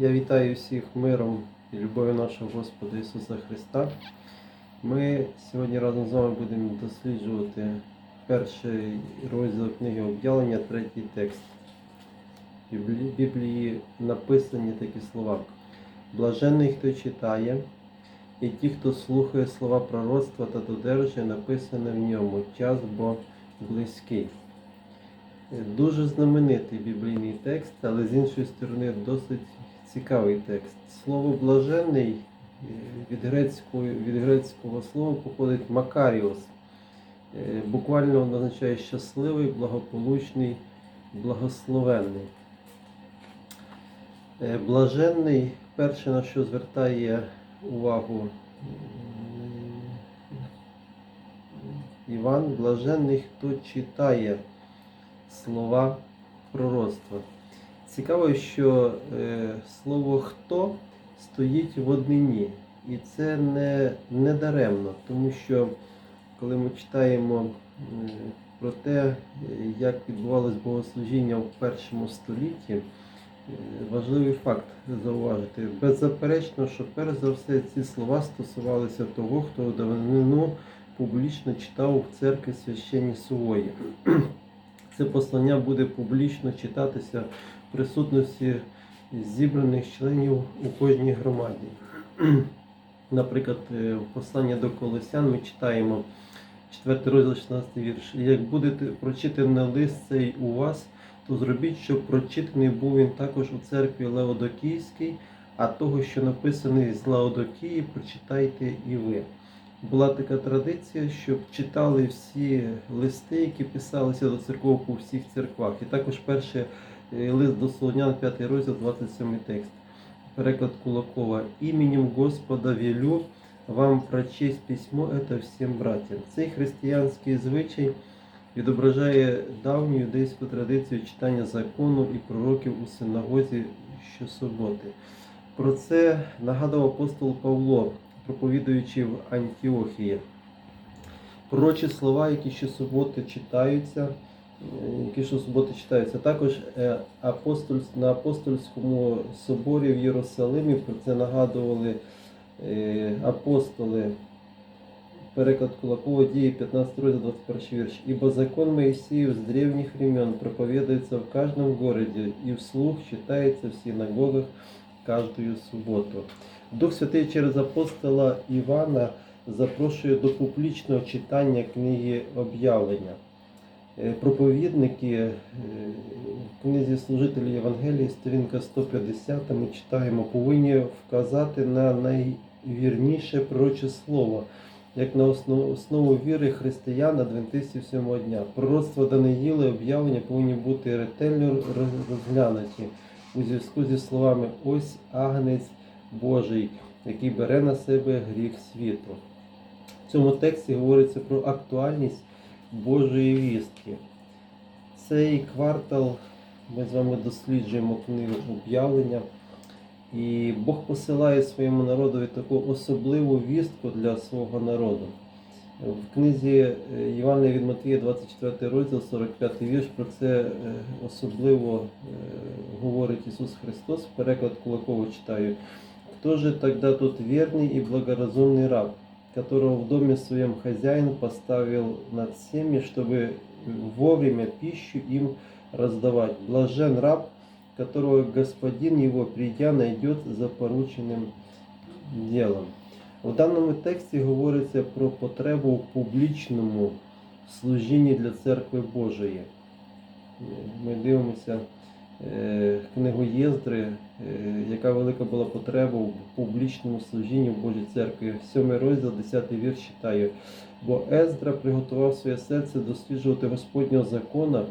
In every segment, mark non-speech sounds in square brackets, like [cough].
Я вітаю всіх миром і любов'ю нашого Господа Ісуса Христа. Ми сьогодні разом з вами будемо досліджувати перший розділ книги об'явлення, третій текст. В Біблії написані такі слова. Блаженний, хто читає, і ті, хто слухає слова пророцтва та додержує написане в ньому час, бо близький. Дуже знаменитий біблійний текст, але з іншої сторони досить цікавий текст. Слово блаженний від грецького, від грецького слова походить Макаріос. Е, Буквально воно означає щасливий, благополучний, благословенний. Е, Блаженний перше на що звертає увагу Іван, блаженний, хто читає слова пророцтва. Цікаво, що е, слово хто стоїть в однині. І це не, не даремно, тому що коли ми читаємо е, про те, як відбувалось богослужіння в першому столітті, е, важливий факт зауважити. Беззаперечно, що перш за все ці слова стосувалися того, хто давнину публічно читав в церкві священні сувої. [clears throat] Це послання буде публічно читатися присутності зібраних членів у кожній громаді. [clears throat] Наприклад, е, в посланні до Колосян ми читаємо 4 розділ 16 вірш. Як будете прочитаний лист цей у вас, то зробіть, щоб прочитаний був він також у церкві Леодокійській, а того, що написаний з Леодокії, прочитайте і ви. Була така традиція, щоб читали всі листи, які писалися до церков по всіх церквах. І також перший е, лист до Солонян, 5 розділ, 27 текст. Переклад Кулакова. Іменем Господа велю вам прочесть письмо это всім братям. Цей християнський звичай відображає давню юдейську традицію читання закону і пророків у синагозі щосуботи. Про це нагадав апостол Павло, проповідуючи в Антіохії. Пророчі слова, які щосуботи читаються, е, які щосуботи читаються. Також е, на апостольському соборі в Єрусалимі про це нагадували е, апостоли. Переклад Кулакова дії 15 розділ 21 вірш. Ибо закон Моисеев с древних времен проповедуется в каждом городе и вслух читается в синагогах каждую субботу. Дух Святий через апостола Івана запрошує до публічного читання книги об'явлення. Е, Проповідники е, в книзі служителі Євангелії, сторінка 150, ми читаємо, повинні вказати на найвірніше пророче слово, як на основу, віри християн адвентистів дня. Пророцтво Даниїла і об'явлення повинні бути ретельно розглянуті у зв'язку зі словами Ось агнець Божий, який бере на себе гріх світу. В цьому тексті говориться про актуальність Божої вістки. Цей квартал ми з вами досліджуємо книгу об'явлення. І Бог посилає своєму народові таку особливу вістку для свого народу. В книзі е, Євангелія від Матвія, 24 розділ, 45 вірш, про це е, особливо е, говорить Ісус Христос. Переклад Кулакова читаю. Кто же тогда тот верный и благоразумный раб, которого в доме своем хозяин поставил над всеми, чтобы вовремя пищу им раздавать? Блажен раб, которого господин его, придя, найдет за порученным делом. У даному тексті говориться про потребу в публічному служінні для церкви Божої. Ми дивимося е, книгу Єздри, е, яка велика була потреба в публічному служінні в Божій церкві. Сьомий розділ, 10 вірш читаю. Бо Ездра приготував своє серце досліджувати Господнього закона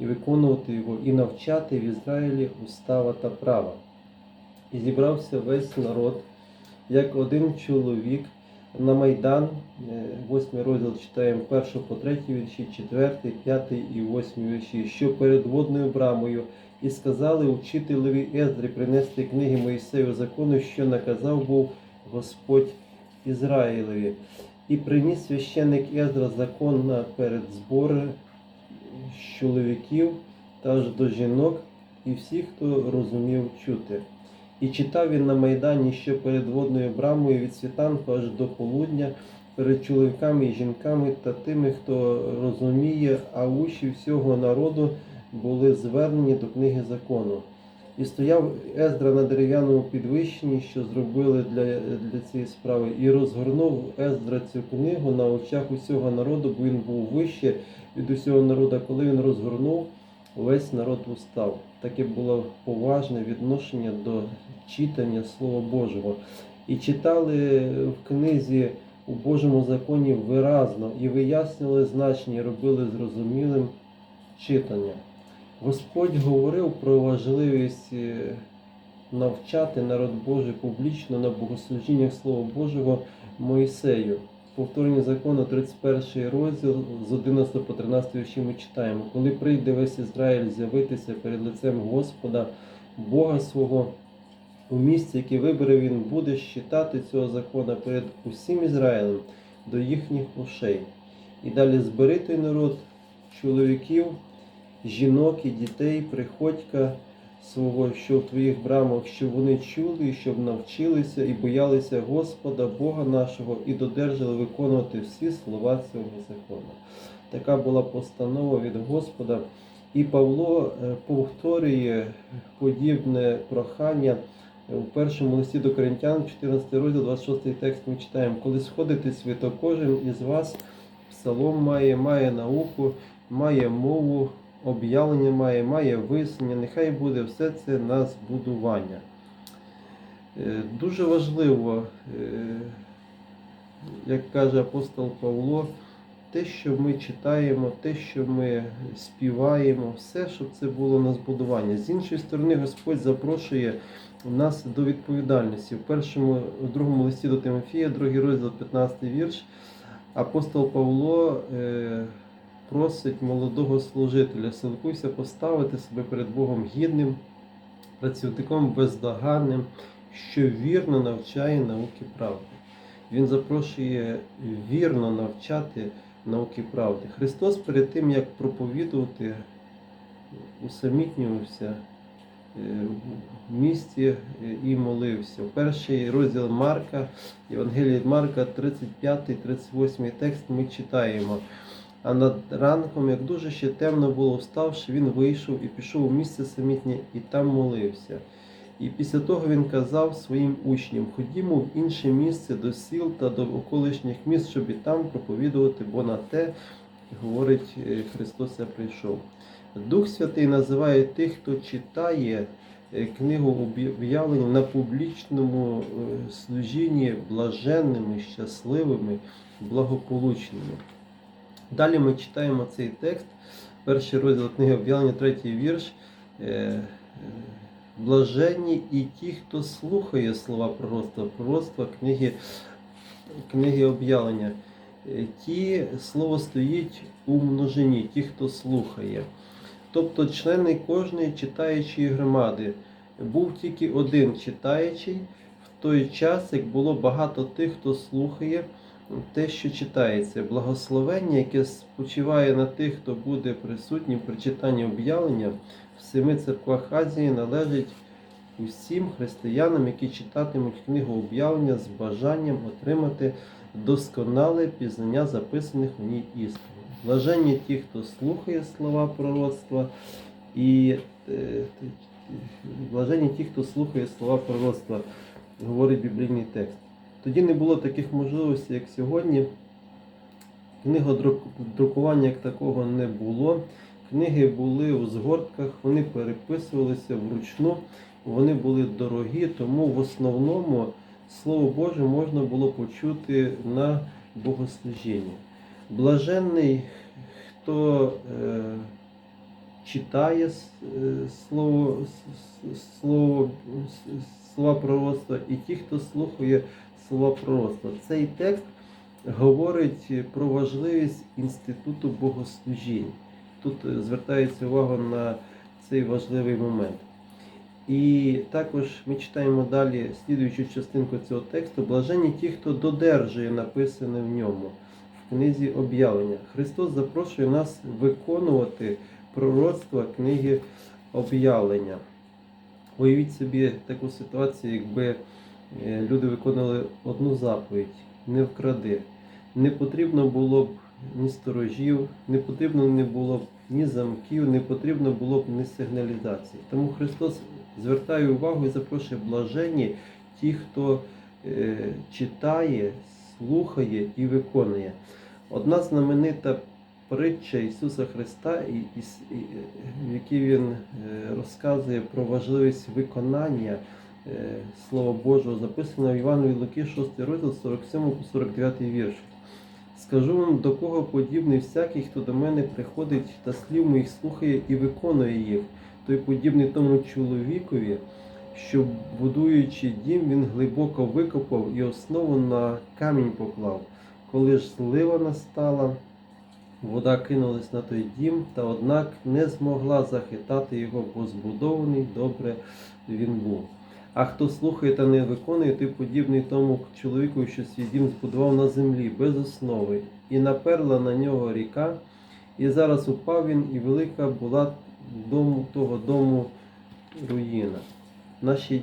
і виконувати його, і навчати в Ізраїлі устава та права. І зібрався весь народ, як один чоловік на Майдан, е, восьмий розділ читаємо першу по третій вірші, четвертий, п'ятий і восьмий вірші, що перед водною брамою, і сказали учителеві Ездрі принести книги Моїсею закону, що наказав був Господь Ізраїлеві. І приніс священник Ездра закон наперед збори чоловіків та аж до жінок і всіх, хто розумів чути. І читав він на Майдані ще перед водною брамою від світанку аж до полудня, перед чоловіками і жінками та тими, хто розуміє, а уші всього народу були звернені до книги закону. І стояв Ездра на дерев'яному підвищенні, що зробили для, для цієї справи, і розгорнув Ездра цю книгу на очах усього народу, бо він був вище від усього народу. Коли він розгорнув, весь народ устав. Таке було поважне відношення до читання Слова Божого. І читали в книзі у Божому законі виразно і вияснювали значення, і робили зрозумілим читання. Господь говорив про важливість е, навчати народ Божий публічно на богослужіннях Слова Божого Моїсею. Повторення закону 31 розділ з 11 по 13 вірші ми читаємо. Коли прийде весь Ізраїль з'явитися перед лицем Господа, Бога свого, у місці, яке вибере він, буде щитати цього закону перед усім Ізраїлем до їхніх ушей. І далі збери той народ чоловіків, жінок і дітей, приходька свого, що в твоїх брамах, щоб вони чули, щоб навчилися і боялися Господа, Бога нашого, і додержали виконувати всі слова цього закону. Така була постанова від Господа. І Павло е, повторює подібне прохання у першому листі до Коринтян, 14 розділ, 26 текст ми читаємо. Коли сходитесь ви, кожен із вас псалом має, має науку, має мову, об'явлення має, має вияснення, нехай буде все це на збудування. Е, Дуже важливо, е, як каже апостол Павло, те, що ми читаємо, те, що ми співаємо, все, щоб це було на збудування. З іншої сторони, Господь запрошує нас до відповідальності. В першому, в другому листі до Тимофія, другий розділ, 15 вірш, апостол Павло е, просить молодого служителя, силкуйся поставити себе перед Богом гідним, працівником бездоганним, що вірно навчає науки правди. Він запрошує вірно навчати науки правди. Христос перед тим, як проповідувати, усамітнювався е, в місті е, і молився. Перший розділ Марка, Євангелія від Марка, 35-38 текст ми читаємо. А над ранком, як дуже ще темно було, вставши, він вийшов і пішов у місце самітнє, і там молився. І після того він казав своїм учням: ходімо в інше місце до сіл та до околишніх міст, щоб і там проповідувати, бо на те, говорить е, Христос, я прийшов. Дух Святий називає тих, хто читає е, книгу об'явлень на публічному е, служінні блаженними, щасливими, благополучними. Далі ми читаємо цей текст, перший розділ книги об'явлення, третій вірш. Е, е, Блаженні і ті, хто слухає слова пророцтва, пророцтва книги, книги об'явлення. Е, Ті слово стоїть у множині, ті, хто слухає. Тобто члени кожної читаючої громади. Був тільки один читаючий в той час, як було багато тих, хто слухає те, що читається. Благословення, яке спочиває на тих, хто буде присутній при читанні об'явлення в семи церквах Азії, належить усім християнам, які читатимуть книгу об'явлення з бажанням отримати досконале пізнання записаних у ній істин. Блаженні ті, хто слухає слова пророцтва, і е, блаженні ті, хто слухає слова пророцтва, говорить біблійний текст. Тоді не було таких можливостей, як сьогодні. Книгодрукування як такого не було. Книги були у згортках, вони переписувалися вручну, вони були дорогі, тому в основному Слово Боже можна було почути на богослужінні. Блаженний, хто е, читає е, слово, слово, слова пророцтва, і ті, хто слухає слова пророцтва. Цей текст говорить про важливість інституту богослужінь. Тут е, звертається увага на цей важливий момент. І також ми читаємо далі слідуючу частинку цього тексту: блаженні ті, хто додержує написане в ньому в книзі об'явлення. Христос запрошує нас виконувати пророцтва книги об'явлення. Уявіть собі таку ситуацію, якби люди виконували одну заповідь не вкради. Не потрібно було б ні сторожів, не потрібно не було б ні замків, не потрібно було б ні сигналізації. Тому Христос звертає увагу і запрошує блаженні ті, хто е, читає, слухає і виконує. Одна знаменита притча Ісуса Христа, е, в якій Він е, розказує про важливість виконання е, Слова Божого, записано в Іванові Луки 6 розділ 47 по 49 вірш. Скажу вам, до кого подібний всякий, хто до мене приходить та слів моїх слухає і виконує їх, той подібний тому чоловікові, що будуючи дім, він глибоко викопав і основу на камінь поклав. Коли ж злива настала, вода кинулась на той дім, та однак не змогла захитати його, бо збудований добре він був. А хто слухає та не виконує, той подібний тому чоловіку, що свій дім збудував на землі без основи, і наперла на нього ріка, і зараз упав він, і велика була дому того дому руїна. Наші,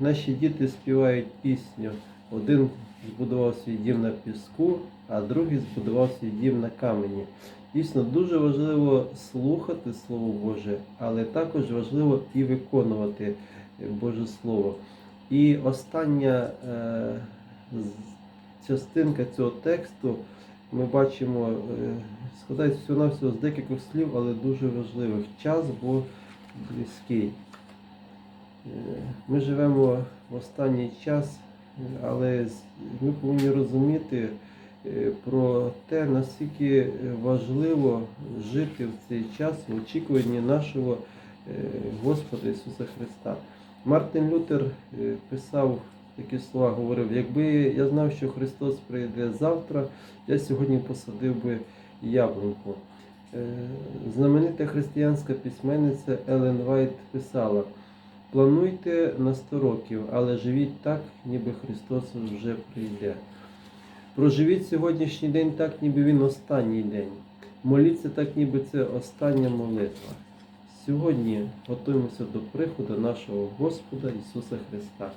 наші діти співають пісню. Один збудував свій дім на піску, а другий збудував свій дім на камені. Дійсно, дуже важливо слухати Слово Боже, але також важливо і виконувати Боже Слово. І остання е, частинка цього тексту ми бачимо, е, складається всього-навсього з декількох слів, але дуже важливих. Час бо близький. Е, Ми живемо в останній час, але ми повинні розуміти е, про те, наскільки важливо жити в цей час в очікуванні нашого е, Господа Ісуса Христа. Мартин Лютер е, писав такі слова, говорив, якби я знав, що Христос прийде завтра, я сьогодні посадив би яблуньку. Е, Знаменита християнська письменниця Елен Вайт писала: плануйте на 100 років, але живіть так, ніби Христос вже прийде. Проживіть сьогоднішній день так, ніби він останній день. Моліться так, ніби це остання молитва. Сьогодні готуємося до приходу нашого Господа Ісуса Христа.